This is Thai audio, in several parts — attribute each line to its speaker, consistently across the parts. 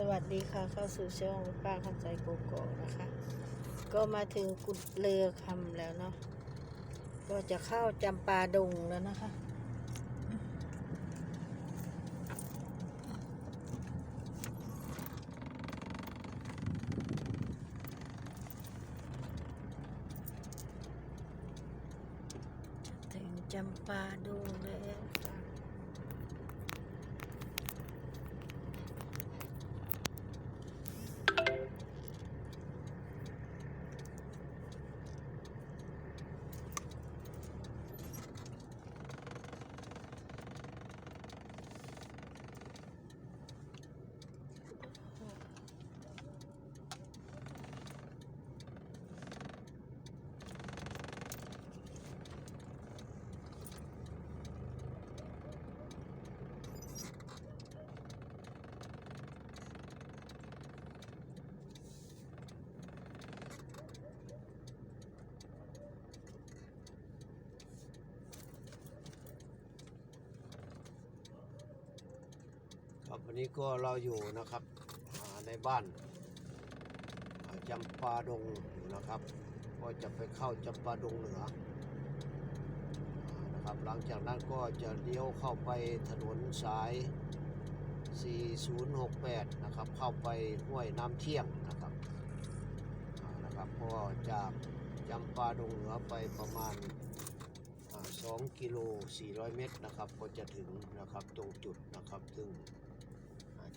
Speaker 1: สวัสดีค่ะ เข้าสู่ช่องป้าคำใจโกโก้นะคะ ก็มาถึงกุดเรือคำแล้วเนาะก็จะเข้าจำปาดงแล้วนะคะ ถึงจำปาดงแล้ว
Speaker 2: วันนี้ก็เราอยู่นะครับในบ้านจำปาดงอยู่นะครับ ก็จะไปเข้าจำปาดงเหนือนะครับ หลังจากนั้นก็จะเลี้ยวเข้าไปถนนสาย 4068 นะครับ เข้าไปห้วยน้ำเที่ยงนะครับนะครับก็จากจำปาดงเหนือไปประมาณอ่า2กิโล400 เมตรนะครับ ก็จะถึงนะครับตรงจุดนะครับ ซึ่ง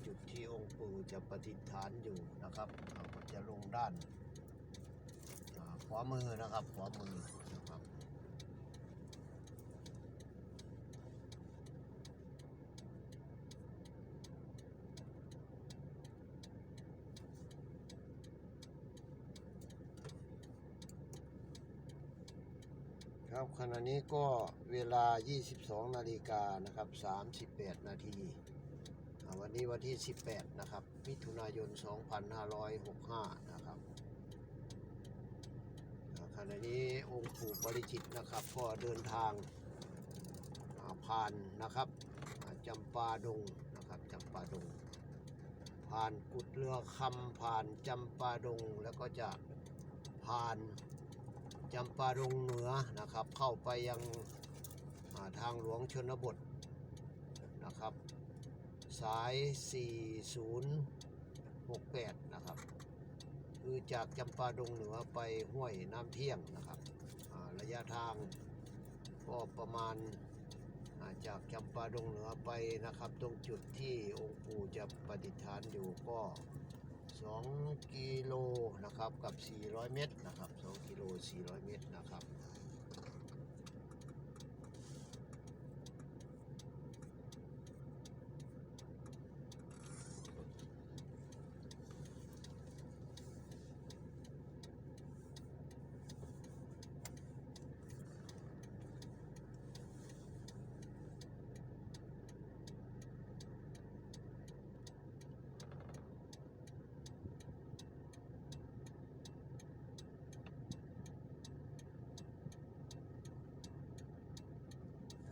Speaker 2: จุดที่องค์ปู่จะประดิษฐานอยู่นะครับเราก็จะลงด้านขวามือนะครับขวามือนะครับครับขณะนี้ก็เวลา 22 นาฬิกานะครับ 38 นาทีอ่า วันนี้วันที่ 18 นะครับมิถุนายน 2565 นะครับขณะนี้องค์ปู่ปริจิตนะครับ ก็เดินทางผ่านนะครับจำปาดงนะครับจำปาดง ผ่านกุดเรือคำผ่านจำปาดง แล้วก็จะผ่านจำปาดงเหนือนะครับ เข้าไปยังทางหลวงชนบทนะครับ สาย 4068 นะครับ คือจากจำปาดงเหนือไปห้วยน้ำเที่ยงนะครับระยะทางก็ประมาณาจากจำปาดงเหนือไปนะครับ ตรงจุดที่องค์ปู่จะประดิฐานอยู่ก็ 2 กิโลนะครับกับ 400 เมตรนะครับ 2 กิโล 400 เมตรนะครับ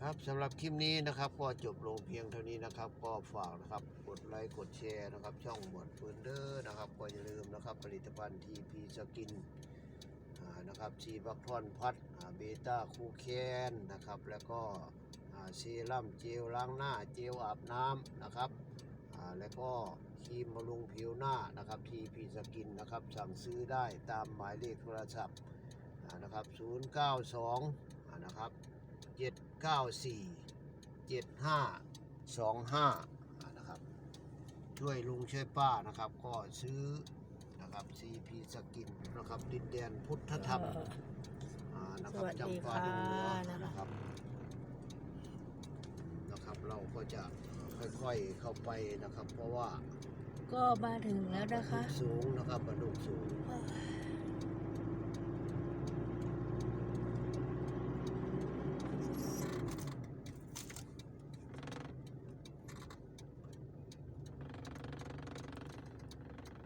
Speaker 2: ครับสำหรับคลิปนี้นะครับ ก็จบลงเพียงเท่านี้นะครับ ก็ฝากนะครับกดไลค์กดแชร์นะครับ ช่องหมดเฟินเดอร์นะครับ ก็อย่าลืมนะครับ ผลิตภัณฑ์ทีพีสกินนะครับชีบักทอนพัดเบต้าคูแคนนะครับ แล้วก็เซรั่มเจลล้างหน้าเจลอาบน้ำนะครับแล้วก็ครีมบำรุงผิวหน้านะครับทีพีสกินนะครับ สั่งซื้อได้ตามหมายเลขโทรศัพท์นะครับ 092อ่านะครับ เจ็ดเก้าสี่เจ็ดห้าสองห้านะครับช่วยลุงช่วยป้านะครับ ก็ซื้อนะครับ CP สกินนะครับ ดินแดนพุทธธรรมอ่านะครับ
Speaker 1: สวัสดี
Speaker 2: จำปาดงเหนือ
Speaker 1: ค่ะ
Speaker 2: นะครับนะครับ เราก็จะค่อยๆเข้าไปนะครับ เพราะว่า
Speaker 1: ก็มาถึงแล้วนะคะ
Speaker 2: สูงนะครับบรรลุสูง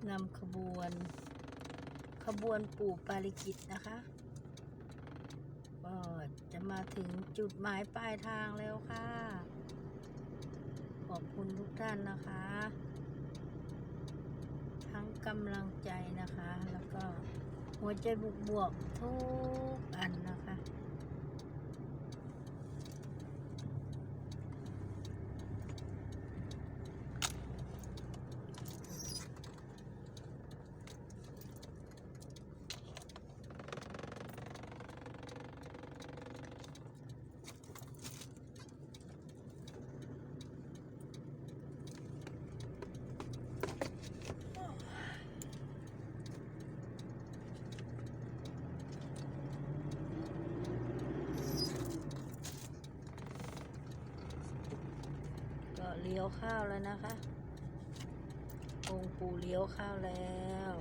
Speaker 1: นำขบวน ขบวนปู่ปาริกิตนะคะก็จะมาถึงจุดหมายปลายทางแล้วค่ะ ขอบคุณทุกท่านนะคะ ทั้งกำลังใจนะคะ แล้วก็หัวใจบวกๆทุกอันนะคะ ก็ เลี้ยวข้าวแล้วนะคะองคูเลี้ยวข้าวแล้ว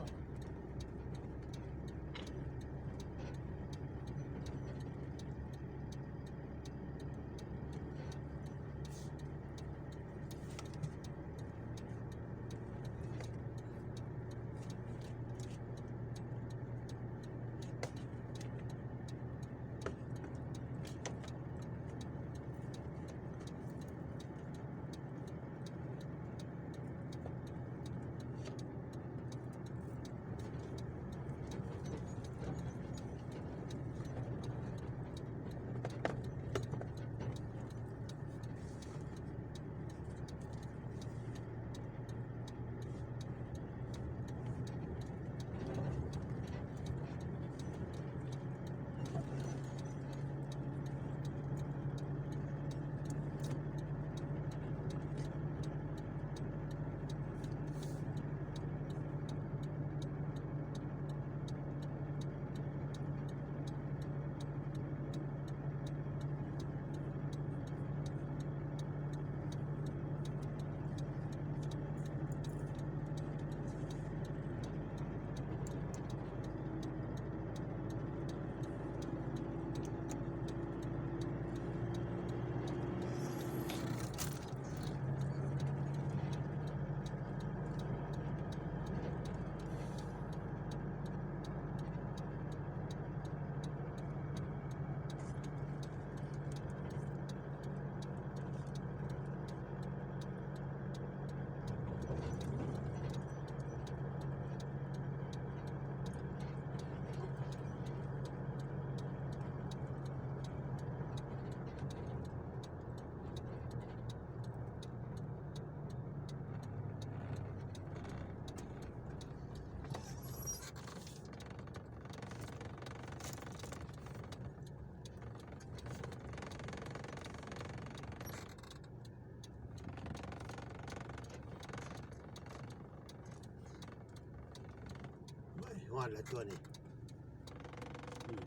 Speaker 2: ไม่หวานแล้วตัวนี้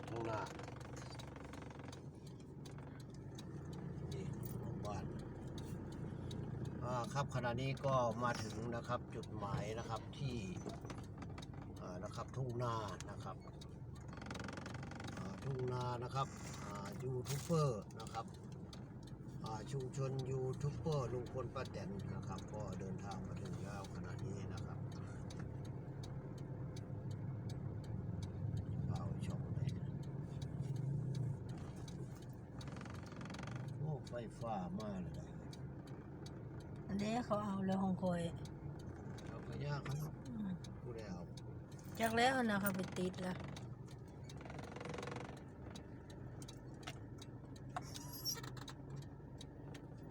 Speaker 2: ข้างหน้านี่โรงพยาบาลอ่าครับขณะนี้ก็มาถึงนะครับจุดหมายนะครับที่อ่านะครับทุ่งนานะครับอ่าทุ่งนานะครับอ่ายูทูบเบอร์นะครับอ่าชุมชนยูทูบเบอร์ลุงพลป้าแตนนะครับ ก็เดินทางมาถึงแล้วขณะนี้นะครับเอาช่องไหนโอ้ไฟฟ้ามาเลยนะ
Speaker 1: อันนี้เขาเอาแล้วของคอย
Speaker 2: เอาไปยากครับ
Speaker 1: อืม
Speaker 2: ผู้ใดเอา
Speaker 1: จากแล้วนะคะไปติดแล้ว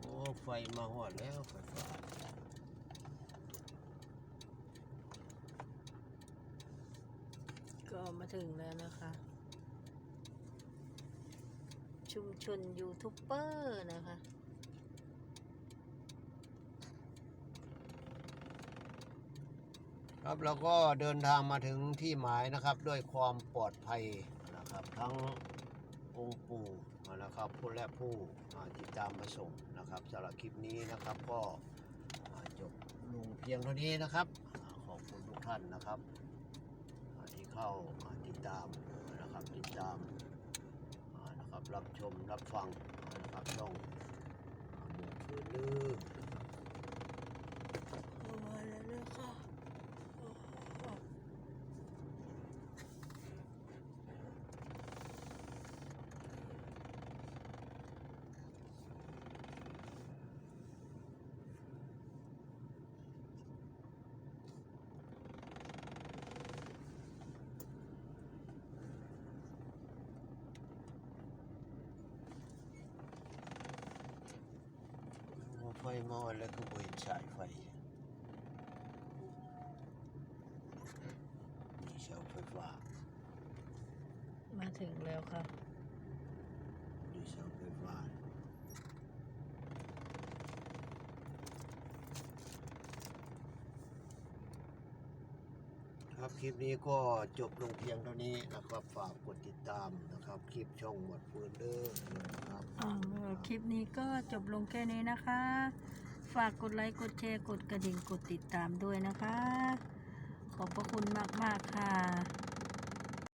Speaker 2: โอ้ไฟมาหอดแล้วไฟฟ้า
Speaker 1: ก็มาถึงแล้วนะคะ ชุมชนยูทูบเบอร์นะคะ
Speaker 2: ครับเราก็เดินทางมาถึงที่หมายนะครับ ด้วยความปลอดภัยนะครับ ทั้งองค์ปู่นะครับผู้และผู้อ่ติดตามมาส่งนะครับสำหรับคลิปนี้นะครับก็จบลงเพียงเท่านี้นะครับ ขอบคุณทุกท่านนะครับ ที่เข้ามาติดตามนะครับติดตาม นะครับรับชมรับฟังนะครับช่องหมูฟืนลือ ไฟมอดแล้วก็บ่เห็นสายไฟมีเสาไฟฟ้า
Speaker 1: มาถึงแล้วครั
Speaker 2: บเสาไฟฟ้า ครับ คลิปนี้ก็จบลงเพียงเท่านี้นะครับ ฝากกดติดตามนะครับ คลิปช่องหมวดฟืนเดอร์นะครับ
Speaker 1: อ่าคลิปนี้ก็จบลงแค่นี้นะคะ ฝากกดไลค์กดแชร์กดกระดิ่งกดติดตามด้วยนะคะ ขอบพระคุณมาก ๆ ค่ะ